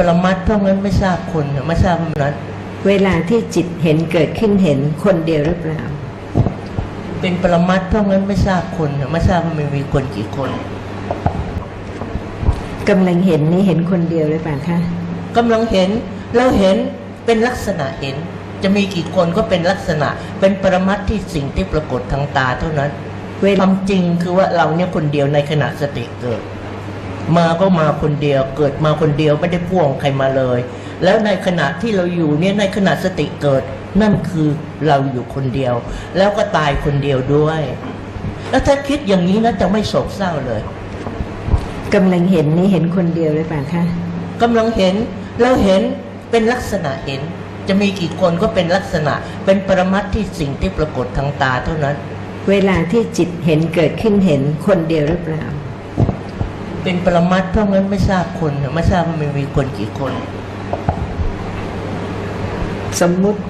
ปรมัตถ์เพราะงั้นไม่ทราบคนไม่ทราบว่านั้นเวลาที่จิตเห็นเกิดขึ้นเห็นคนเดียวหรือเปล่า เป็นปรมัตถ์เพราะงั้นไม่ทราบคนไม่ทราบว่ามันมีคนกี่คนกำลังเห็นนี่เห็นคนเดียวหรือเปล่าคะกำลังเห็นเราเห็นเป็นลักษณะเห็น จะมีกี่คนก็เป็นลักษณะ เป็นปรมัตถ์ที่สิ่งที่ปรากฏทางตาเท่านั้นเวคลาวามจริงคือว่าเราเนี่ยคนเดียวในขณะสติเกิด มาก็มาคนเดียวเกิดมาคนเดียวไม่ได้พ่วงใครมาเลย แล้วในขณะที่เราอยู่เนี่ยในขณะสติเกิด นั่นคือเราอยู่คนเดียว แล้วก็ตายคนเดียวด้วย แล้วถ้าคิดอย่างนี้นะจะไม่โศกเศร้าเลยกำลังเห็นนี่เห็นคนเดียวหรือเปล่าคะกำลังเห็นเราเห็นเป็นลักษณะเห็น จะมีกี่คนก็เป็นลักษณะ เป็นปรมัตถ์ที่สิ่งที่ปรากฏทางตาเท่านั้น เวลาที่จิตเห็นเกิดขึ้นเห็นคนเดียวหรือเปล่า เป็นปรมัตเพราะงั้นไม่ทราบคนไม่ทราบว่ามันมีคนกี่คน สมมุติ